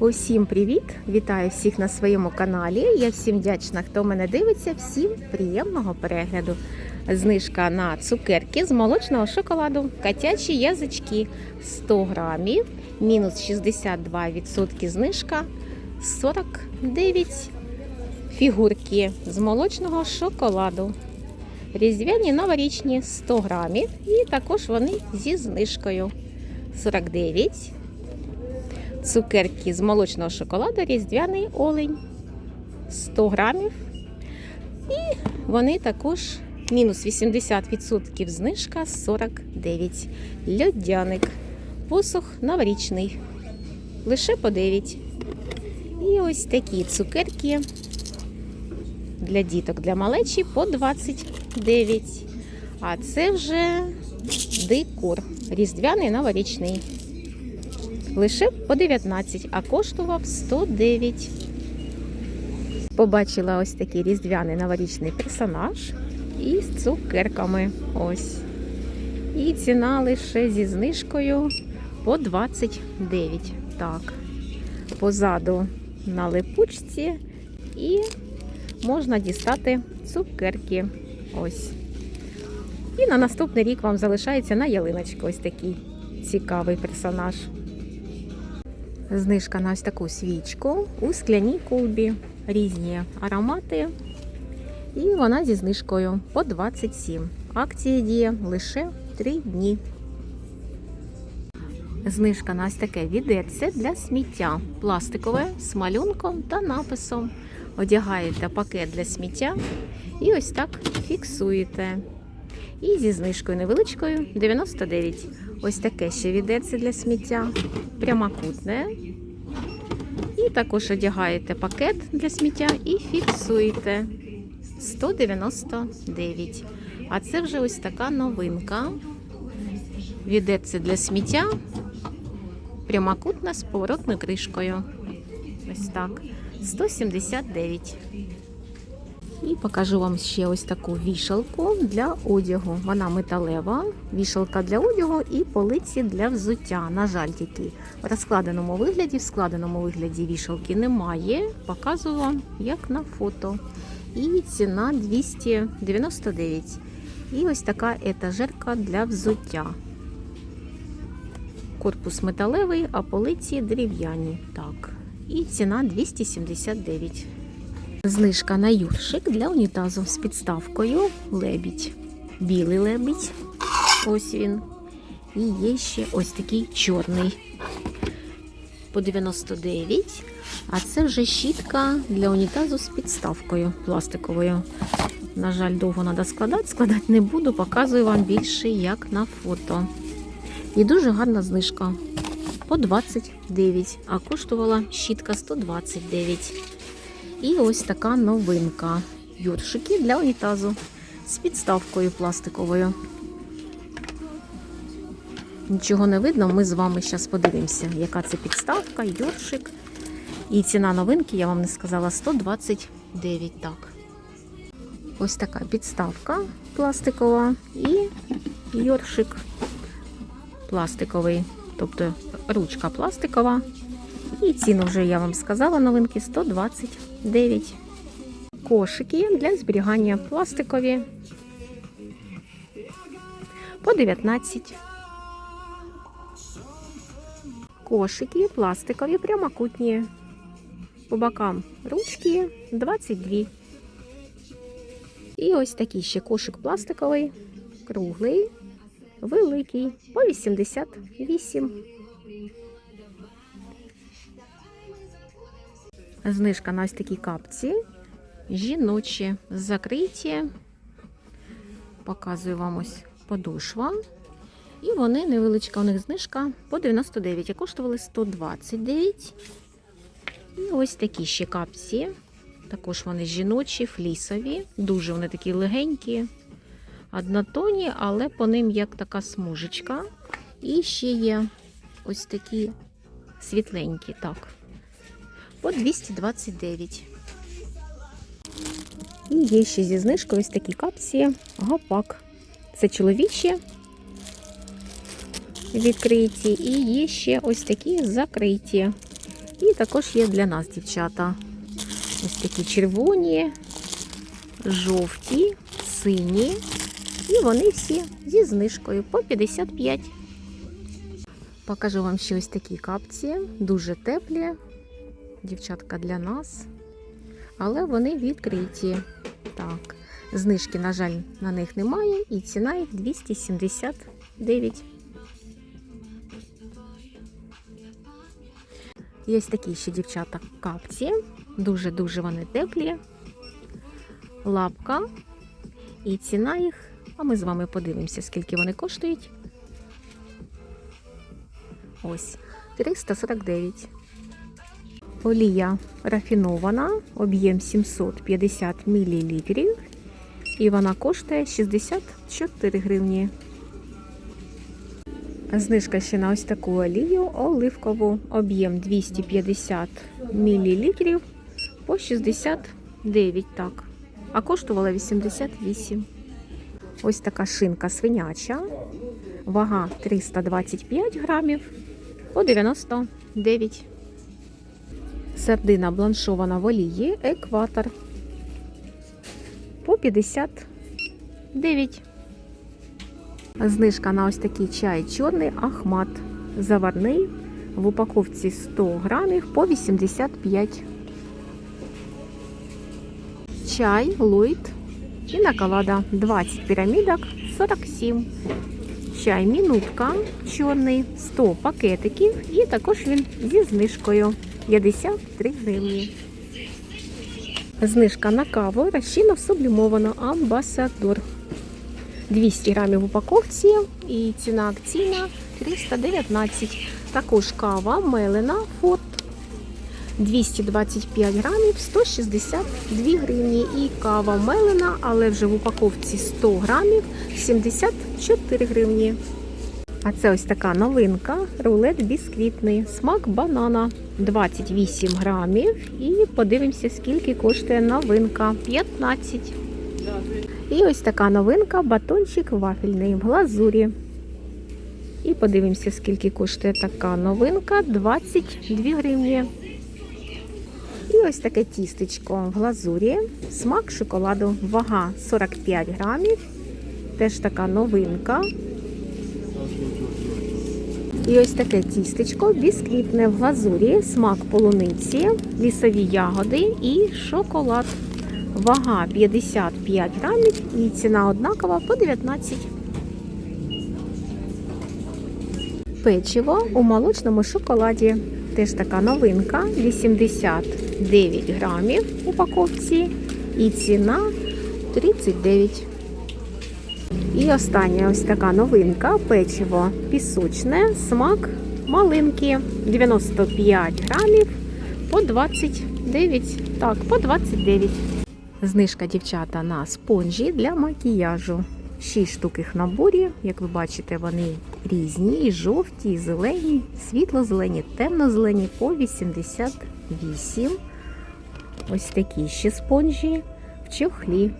Усім привіт! Вітаю всіх на своєму каналі. Я всім вдячна, хто мене дивиться. Всім приємного перегляду. Знижка на цукерки з молочного шоколаду. Котячі язички 100 грамів, мінус 62% знижка 49 фігурки з молочного шоколаду. Різдвяні новорічні 100 грамів і також вони зі знижкою 49 цукерки з молочного шоколаду Різдвяний олень 100 грамів. І вони також мінус 80% знижка 49. Льодяник. Посух новорічний. Лише по 9. І ось такі цукерки для діток, для малечі по 29. А це вже декор. Різдвяний новорічний лише по 19, а коштував 109. Побачила ось такий різдвяний новорічний персонаж із цукерками. Ось. І ціна лише зі знижкою по 29. Так. Позаду на липучці і можна дістати цукерки. Ось. І на наступний рік вам залишається на ялиночку ось такий цікавий персонаж. Знижка на ось таку свічку у скляній колбі. Різні аромати. І вона зі знижкою по 27. Акція діє лише 3 дні. Знижка на ось таке відерце для сміття. Пластикове з малюнком та написом. Одягаєте пакет для сміття і ось так фіксуєте. І зі знижкою невеличкою 99. Ось таке ще відерце для сміття. Прямокутне. І також одягаєте пакет для сміття і фіксуєте 199. А це вже ось така новинка. Відерце для сміття. Прямокутна з поворотною кришкою. Ось так. 179. І покажу вам ще ось таку вішалку для одягу. Вона металева, вішалка для одягу і полиці для взуття. На жаль, тільки в розкладеному вигляді, в складеному вигляді вішалки немає. Показую вам, як на фото. І ціна 299. І ось така етажерка для взуття. Корпус металевий, а полиці дерев'яні. Так. І ціна 279. Знижка на юршик для унітазу з підставкою лебідь. Білий лебідь. Ось він. І є ще ось такий чорний. По 99. А це вже щітка для унітазу з підставкою пластиковою. На жаль, довго треба складати. Складати не буду, показую вам більше, як на фото. І дуже гарна знижка. По 29, а коштувала щітка 129. І ось така новинка. Юршики для унітазу з підставкою пластиковою. Нічого не видно, ми з вами зараз подивимося, яка це підставка, юршик. І ціна новинки, я вам не сказала, 129. Так. Ось така підставка пластикова і йоршик пластиковий, тобто ручка пластикова. І ціну вже я вам сказала, новинки 129. Кошики для зберігання пластикові по 19. Кошики пластикові прямокутні. По бокам ручки 22. І ось такий ще кошик пластиковий, круглий, великий, по 88. Знижка на ось такі капці. Жіночі закриті. Показую вам ось подошва. І вони невеличка у них знижка по 99, а коштували 129. І ось такі ще капці. Також вони жіночі, флісові. Дуже вони такі легенькі, однотонні, але по ним як така смужечка. І ще є ось такі світленькі. Так по 229. І є ще зі знижкою ось такі капці гапак. Це чоловічі відкриті, і є ще ось такі закриті. І також є для нас дівчата. Ось такі червоні, жовті, сині. І вони всі зі знижкою по 55. Покажу вам ще ось такі капці, дуже теплі. Дівчатка для нас. Але вони відкриті. Так, знижки, на жаль, на них немає, і ціна їх 279. Є такі ще дівчата капці. Дуже-дуже вони теплі. Лапка. І ціна їх. А ми з вами подивимося, скільки вони коштують. Ось 349. Олія рафінована, об'єм 750 мл. І вона коштує 64 гривні. Знижка ще на ось таку олію оливкову, об'єм 250 мл по 69, так. А коштувала 88. Ось така шинка свиняча. Вага 325 грамів по 99. Сердина бланшована в олії, екватор по 59. Знижка на ось такий чай чорний ахмат. Заварний в упаковці 100 грамів по 85. Чай Ллойд і наколада 20 пірамідок 47. Чай мінутка чорний 100 пакетиків і також він зі знижкою 53 гривні. Знижка на каву розчинно сублімовано амбасадор. 200 грамів в упаковці і ціна акційна 319. Також кава мелена фот 225 грамів 162 гривні. І кава мелена, але вже в упаковці 100 грамів 74 гривні. А це ось така новинка. Рулет бісквітний. Смак банана 28 грамів. І подивимося, скільки коштує новинка 15. І ось така новинка батончик вафельний в глазурі. І подивимося, скільки коштує така новинка 22 гривні. І ось таке тістечко в глазурі. Смак шоколаду. Вага 45 грамів. Теж така новинка. І ось таке тістечко бісквітне в глазурі, смак полуниці, лісові ягоди і шоколад. Вага 55 грамів і ціна однакова по 19. Печиво у молочному шоколаді. Теж така новинка. 89 грамів упаковці. І ціна 39. І остання ось така новинка. Печиво пісочне, смак малинки. 95 грамів по 29. Так, по 29. Знижка дівчата на спонжі для макіяжу. 6 штук їх наборі. Як ви бачите, вони різні, і жовті, і зелені, світло-зелені, темно-зелені по 88. Ось такі ще спонжі в чохлі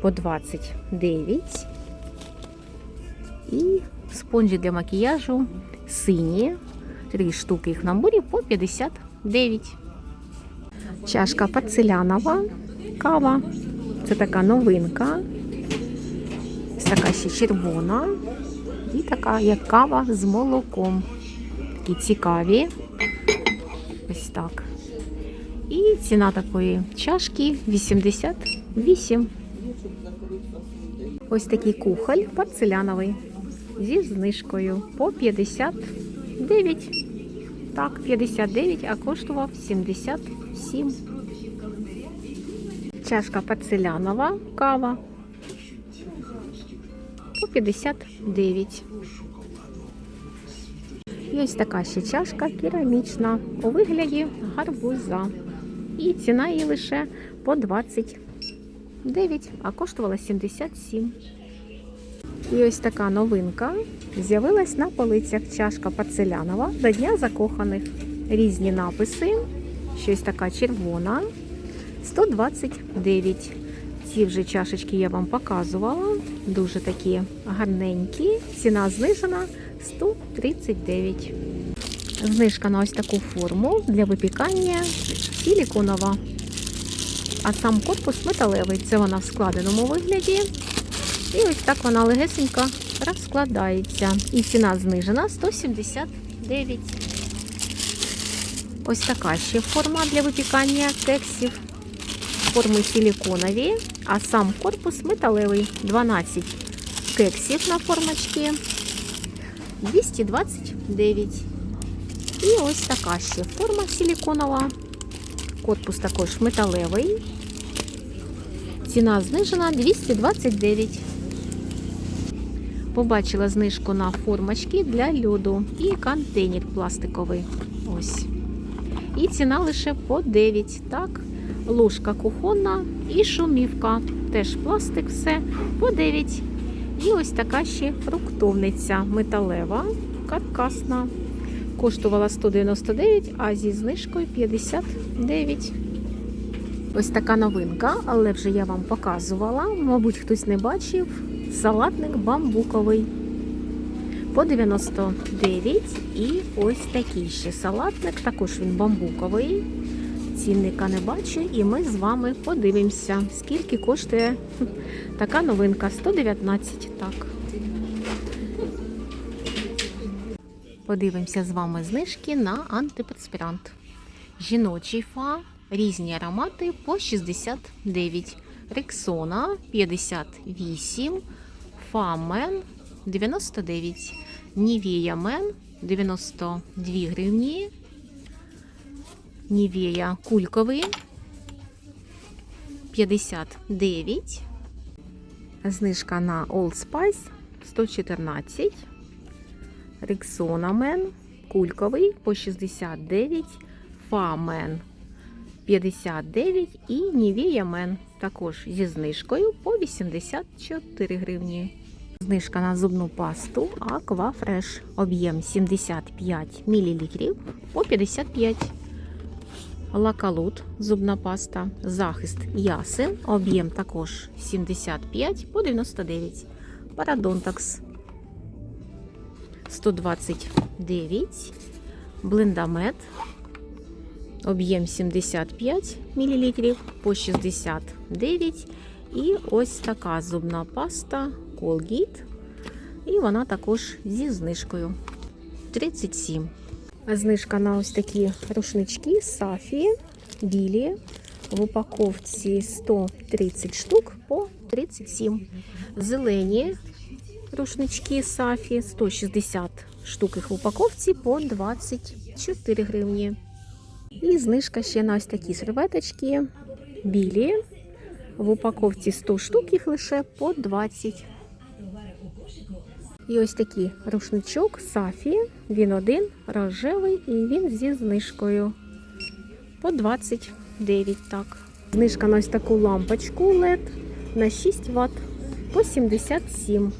по 29. І спонжі для макіяжу сині. 3 штуки їх в наборі по 59. Чашка порцелянова кава. Це така новинка. Ось така ще червона. І така, як кава з молоком. Такі цікаві. Ось так. І ціна такої чашки 88. Ось такий кухоль порцеляновий зі знижкою по 59. Так, 59, а коштував 77. Чашка порцелянова кава по 59. І ось така ще чашка керамічна у вигляді гарбуза. І ціна її лише по 29, а коштувала 77. І ось така новинка з'явилась на полицях чашка порцелянова до Дня закоханих. Різні написи. Щось така червона. 129. Ці вже чашечки я вам показувала. Дуже такі гарненькі. Ціна знижена 139. Знижка на ось таку форму для випікання силіконова. А сам корпус металевий. Це вона в складеному вигляді. І ось так вона легесенько розкладається. І ціна знижена 179. Ось така ще форма для випікання кексів. Форми силіконові, а сам корпус металевий. 12 кексів на формочці. 229. І ось така ще форма силіконова. Корпус також металевий. Ціна знижена 229. Побачила знижку на формочки для льоду і контейнер пластиковий. Ось. І ціна лише по 9. Так, ложка кухонна і шумівка. Теж пластик, все по 9. І ось така ще фруктовниця металева, каркасна. Коштувала 199, а зі знижкою 59. Ось така новинка, але вже я вам показувала. Мабуть, хтось не бачив. Салатник бамбуковий. По 99. І ось такий ще салатник. Також він бамбуковий. Цінника не бачу, і ми з вами подивимося, скільки коштує така новинка. 119. Так. Подивимося з вами знижки на антиперспірант. Жіночий фа, різні аромати по 69. Рексона 58, Фа Мен 99, Нівея Мен 92 гривні. Нівея кульковий 59. Знижка на Old Spice 114. Рексона Мен кульковий по 69, Фа Мен 59 і Нівея Мен також зі знижкою по 84 гривні. Знижка на зубну пасту Fresh. Об'єм 75 мл по 55 Лакалут зубна паста. Захист ясен. Об'єм також 75 по 99 Парадонтакс 129 Блиндамет. Об'єм 75 мл по 69 І ось така зубна паста Colgate. І вона також зі знижкою 37. Знижка на ось такі рушнички Сафі білі. В упаковці 130 штук по 37. Зелені рушнички Сафі 160 штук їх в упаковці по 24 гривні. І знижка ще на ось такі серветочки білі. В упаковці 100 штук їх лише по 20. І ось такий рушничок Сафі. Він один, рожевий, і він зі знижкою. По 29. Так. Знижка на ось таку лампочку LED на 6 Вт по 77.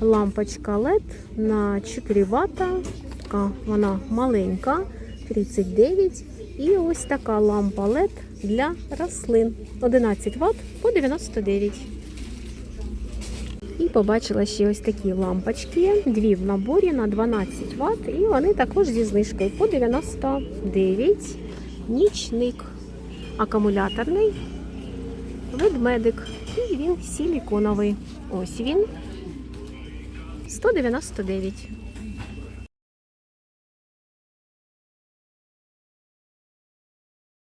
Лампочка LED на 4 Вт. Така вона маленька, 39. І ось така лампа LED для рослин. 11 Вт по 99. І побачила ще ось такі лампочки. Дві в наборі на 12 Вт. І вони також зі знижкою по 99. Нічник. Акумуляторний. Ведмедик. І він силіконовий. Ось він. 199.